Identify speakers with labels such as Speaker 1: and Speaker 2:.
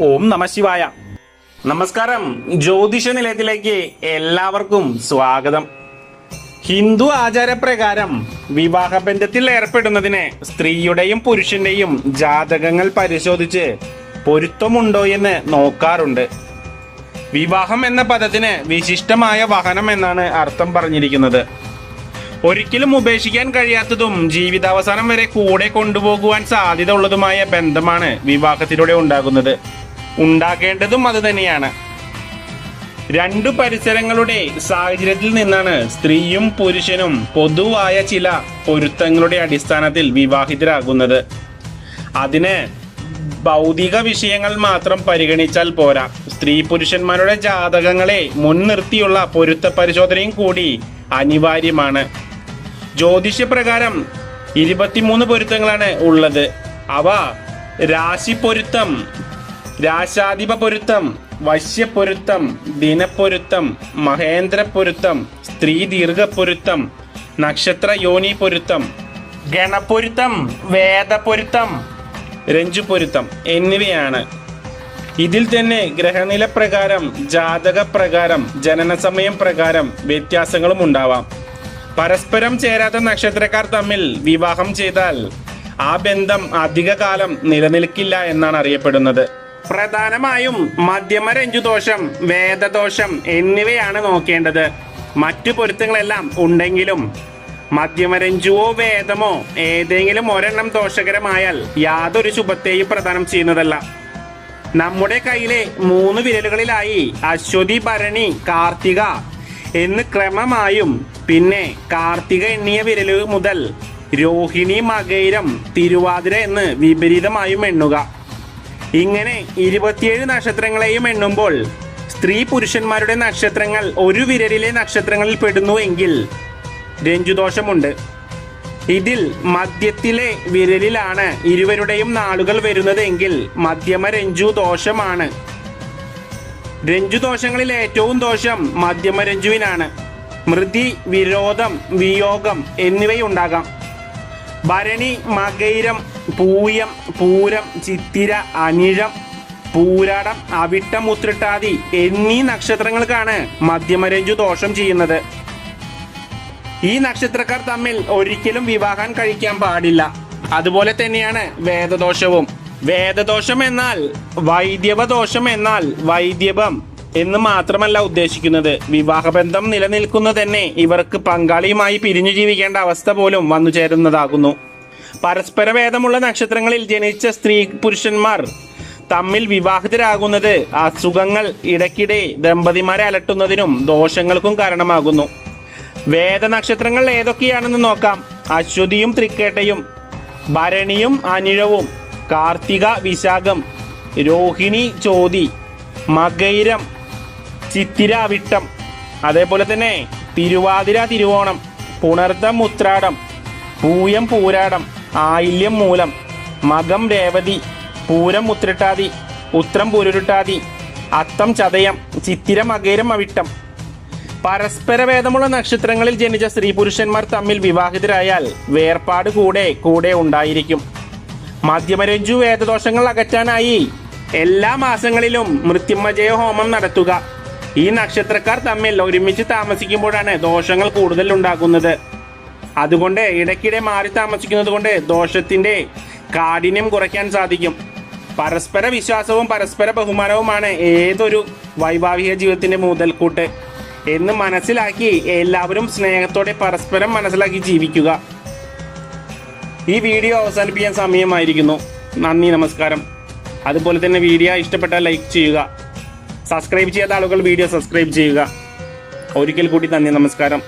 Speaker 1: ഓം നമ ശിവായ. നമസ്കാരം. ജ്യോതിഷ നിലയത്തിലേക്ക് എല്ലാവർക്കും സ്വാഗതം. ഹിന്ദു ആചാരപ്രകാരം വിവാഹബന്ധത്തിൽ ഏർപ്പെടുന്നതിന് സ്ത്രീയുടെയും പുരുഷന്റെയും ജാതകങ്ങൾ പരിശോധിച്ച് പൊരുത്തമുണ്ടോ എന്ന് നോക്കാറുണ്ട്. വിവാഹം എന്ന പദത്തിന് വിശിഷ്ടമായ വഹനം എന്നാണ് അർത്ഥം പറഞ്ഞിരിക്കുന്നത്. ഒരിക്കലും ഉപേക്ഷിക്കാൻ കഴിയാത്തതും ജീവിതാവസാനം വരെ കൂടെ കൊണ്ടുപോകുവാൻ സാധ്യത ഉള്ളതുമായ ബന്ധമാണ് വിവാഹത്തിലൂടെ ഉണ്ടാകുന്നത്. ഉണ്ടാകേണ്ടതും അത് തന്നെയാണ്. രണ്ടു പരിസരങ്ങളുടെ സാഹചര്യത്തിൽ നിന്നാണ് സ്ത്രീയും പുരുഷനും പൊതുവായ ചില പൊരുത്തങ്ങളുടെ അടിസ്ഥാനത്തിൽ വിവാഹിതരാകുന്നത്. അതിന് ഭൗതിക വിഷയങ്ങൾ മാത്രം പരിഗണിച്ചാൽ പോരാ. സ്ത്രീ പുരുഷന്മാരുടെ ജാതകങ്ങളെ മുൻനിർത്തിയുള്ള പൊരുത്ത പരിശോധനയും കൂടി അനിവാര്യമാണ്. ജ്യോതിഷപ്രകാരം ഇരുപത്തിമൂന്ന് പൊരുത്തങ്ങളാണ് ഉള്ളത്. അവ രാശി പൊരുത്തം രാശാധിപ പൊരുത്തം വശ്യപ്പൊരുത്തം ദിനപ്പൊരുത്തം മഹേന്ദ്ര പൊരുത്തം സ്ത്രീ ദീർഘ പൊരുത്തം നക്ഷത്ര യോനി പൊരുത്തം ഗണപ്പൊരുത്തം വേദപ്പൊരുത്തം രഞ്ജു പൊരുത്തം എന്നിവയാണ്. ഇതിൽ തന്നെ ഗ്രഹനില പ്രകാരം ജാതക പ്രകാരം ജനനസമയം പ്രകാരം വ്യത്യാസങ്ങളും ഉണ്ടാവാം. പരസ്പരം ചേരാത്ത നക്ഷത്രക്കാർ തമ്മിൽ വിവാഹം ചെയ്താൽ ആ ബന്ധം അധികകാലം നിലനിൽക്കില്ല എന്നാണ് അറിയപ്പെടുന്നത്. പ്രധാനമായും മധ്യമ ദോഷം വേദദോഷം എന്നിവയാണ് നോക്കേണ്ടത്. മറ്റു പൊരുത്തങ്ങളെല്ലാം ഉണ്ടെങ്കിലും മധ്യമരഞ്ജുവോ വേദമോ ഏതെങ്കിലും ഒരെണ്ണം ദോഷകരമായാൽ യാതൊരു ശുഭത്തെയും പ്രദാനം ചെയ്യുന്നതല്ല. നമ്മുടെ കയ്യിലെ മൂന്ന് വിരലുകളിലായി അശ്വതി ഭരണി കാർത്തിക എന്ന് ക്രമമായും പിന്നെ കാർത്തിക എണ്ണിയ വിരൽ മുതൽ രോഹിണി മകൈരം തിരുവാതിര എന്ന് വിപരീതമായും എണ്ണുക. ഇങ്ങനെ ഇരുപത്തിയേഴ് നക്ഷത്രങ്ങളെയും എണ്ണുമ്പോൾ സ്ത്രീ പുരുഷന്മാരുടെ നക്ഷത്രങ്ങൾ ഒരു വിരലിലെ നക്ഷത്രങ്ങളിൽ പെടുന്നുവെങ്കിൽ രഞ്ജുദോഷമുണ്ട്. ഇതിൽ മധ്യത്തിലെ വിരലിലാണ് ഇരുവരുടെയും നാളുകൾ വരുന്നതെങ്കിൽ മധ്യമ രഞ്ജു ദോഷമാണ് രഞ്ജു ദോഷങ്ങളിൽ ഏറ്റവും ദോഷം മധ്യമ രഞ്ജുവിനാണ്. മൃതി വിരോധം വിയോഗം എന്നിവയുണ്ടാകാം. ഭരണി മകൈരം പൂയം പൂരം ചിത്തിര അനിഴം പൂരാടം അവിട്ടം ഉത്രട്ടാതി എന്നീ നക്ഷത്രങ്ങൾക്കാണ് മധ്യമരഞ്ജു ദോഷം ചെയ്യുന്നത്. ഈ നക്ഷത്രക്കാർ തമ്മിൽ ഒരിക്കലും വിവാഹം കഴിക്കാൻ പാടില്ല. അതുപോലെ തന്നെയാണ് വേദദോഷവും. വേദദോഷം എന്നാൽ വൈദ്യവദോഷം എന്നാൽ വൈദ്യവം എന്ന് മാത്രമല്ല ഉദ്ദേശിക്കുന്നത്. വിവാഹബന്ധം നിലനിൽക്കുന്ന തന്നെ ഇവർക്ക് പങ്കാളിയുമായി പിരിഞ്ഞു ജീവിക്കേണ്ട അവസ്ഥ പോലും വന്നു ചേരുന്നതാകുന്നു. പരസ്പര ഭേദമുള്ള നക്ഷത്രങ്ങളിൽ ജനിച്ച സ്ത്രീ പുരുഷന്മാർ തമ്മിൽ വിവാഹിതരാകുന്നത് അസുഖങ്ങൾ ഇടയ്ക്കിടെ ദമ്പതിമാരെ അലട്ടുന്നതിനും ദോഷങ്ങൾക്കും കാരണമാകുന്നു. വേദ വേദനക്ഷത്രങ്ങൾ ഏതൊക്കെയാണെന്ന് നോക്കാം. അശ്വതിയും തൃക്കേട്ടയും ഭരണിയും അനിഴവും കാർത്തിക വിശാഖം രോഹിണി ചോതി മകൈരം ചിത്തിര അവിട്ടം അതേപോലെ തന്നെ തിരുവാതിര തിരുവോണം പുണർത്തം ഉത്രാടം പൂയം പൂരാടം ആയില്യം മൂലം മകം രേവതി പൂരം ഉത്രട്ടാതി ഉത്രം പുരുരുട്ടാതി അത്തം ചതയം ചിത്തിര അകേരം അവിട്ടം. പരസ്പര വേദമുള്ള നക്ഷത്രങ്ങളിൽ ജനിച്ച സ്ത്രീ പുരുഷന്മാർ തമ്മിൽ വിവാഹിതരായാൽ വേർപാട് കൂടെ കൂടെ ഉണ്ടായിരിക്കും. മധ്യമരഞ്ജു വേദദോഷങ്ങൾ അകറ്റാനായി എല്ലാ മാസങ്ങളിലും മൃത്യുമജയ ഹോമം നടത്തുക. ഈ നക്ഷത്രക്കാർ തമ്മിൽ ഒരുമിച്ച് താമസിക്കുമ്പോഴാണ് ദോഷങ്ങൾ കൂടുതൽ ഉണ്ടാകുന്നത്. അതുകൊണ്ട് ഇടയ്ക്കിടെ മാറി താമസിക്കുന്നത് കൊണ്ട് ദോഷത്തിന്റെ കാഠിന്യം കുറയ്ക്കാൻ സാധിക്കും. പരസ്പര വിശ്വാസവും പരസ്പര ബഹുമാനവുമാണ് ഏതൊരു വൈവാഹിക ജീവിതത്തിന്റെ മുതൽക്കൂട്ട്. എന്ന് മനസ്സിലാക്കി എല്ലാവരും സ്നേഹത്തോടെ പരസ്പരം മനസ്സിലാക്കി ജീവിക്കുക. ഈ വീഡിയോ അവസാനിപ്പിക്കാൻ സമയമായിരിക്കുന്നു. നന്ദി നമസ്കാരം. അതുപോലെ തന്നെ വീഡിയോ ഇഷ്ടപ്പെട്ടാൽ ലൈക്ക് ചെയ്യുക. സബ്സ്ക്രൈബ് ചെയ്യാത്ത ആളുകൾ വീഡിയോ സബ്സ്ക്രൈബ് ചെയ്യുക. ഒരിക്കൽ കൂടി നന്ദി നമസ്കാരം.